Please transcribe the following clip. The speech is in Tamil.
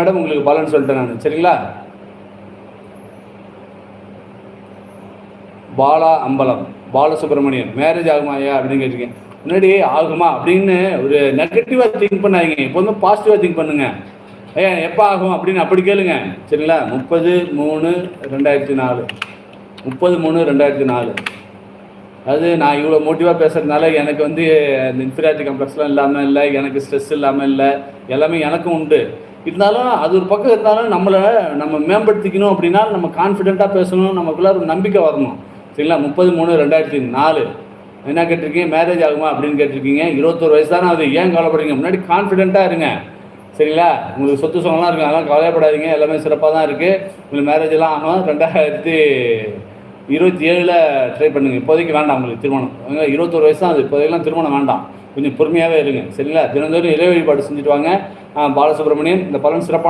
மேடம் உங்களுக்கு பலன் சொல்லிட்டேன் நான். சரிங்களா? பாலா அம்பலம் பாலசுப்ரமணியன் மேரேஜ் ஆகுமா ஐயா அப்படின்னு கேட்டிருக்கேன். முன்னாடி ஆகுமா அப்படின்னு ஒரு நெகட்டிவாக திங்க் பண்ணாதீங்க. இப்போ வந்து பாசிட்டிவாக திங்க் பண்ணுங்க. ஐயா எப்போ ஆகும் அப்படின்னு அப்படி கேளுங்க. சரிங்களா? முப்பது மூணு ரெண்டாயிரத்தி நாலு. முப்பது மூணு ரெண்டாயிரத்தி நாலு. அது நான் இவ்வளோ மோட்டிவாக பேசுகிறதுனால எனக்கு வந்து இந்த இன்ஃபீரியாரிட்டி கம்ப்ளெக்ஸ்லாம் இல்லாமல் இல்லை எனக்கு ஸ்ட்ரெஸ் இல்லாமல் இல்லை எல்லாமே எனக்கும் உண்டு. இருந்தாலும் அது ஒரு பக்கம் இருந்தாலும் நம்மளை நம்ம மேம்படுத்திக்கணும் அப்படின்னா நம்ம கான்ஃபிடெண்ட்டாக பேசணும் நமக்குள்ள ஒரு நம்பிக்கை வரணும். சரிங்களா? முப்பது மூணு ரெண்டாயிரத்தி நாலு. என்ன கேட்டிருக்கீங்க? மேரேஜ் ஆகுமா அப்படின்னு கேட்டிருக்கீங்க. இருபத்தோரு வயசு தானே அது ஏன் கவலைப்படுறீங்க? முன்னாடி கான்ஃபிடென்ட்டாக இருங்க. சரிங்களா? உங்களுக்கு சொத்து சொங்கலாம் இருக்கு அதெல்லாம் கவலைப்படாதீங்க. எல்லாமே சிறப்பாக தான் இருக்குது உங்களுக்கு மேரேஜ் எல்லாம் ஆகும் ரெண்டாயிரத்தி இருபத்தி ஏழில் ட்ரை பண்ணுங்கள் இப்போதைக்கு வேண்டாம் உங்களுக்கு திருமணம். இருபத்தொரு இருபத்தோரு வயசு தான் அது இப்போதைக்கெல்லாம் திருமணம் வேண்டாம். கொஞ்சம் பொறுமையாகவே இருங்க. சரிங்களா? தினந்தோறும் இறை வழிபாடு செஞ்சுட்டு வாங்க. பாலசுப்ரமணியன் இந்த பலன் சிறப்பாக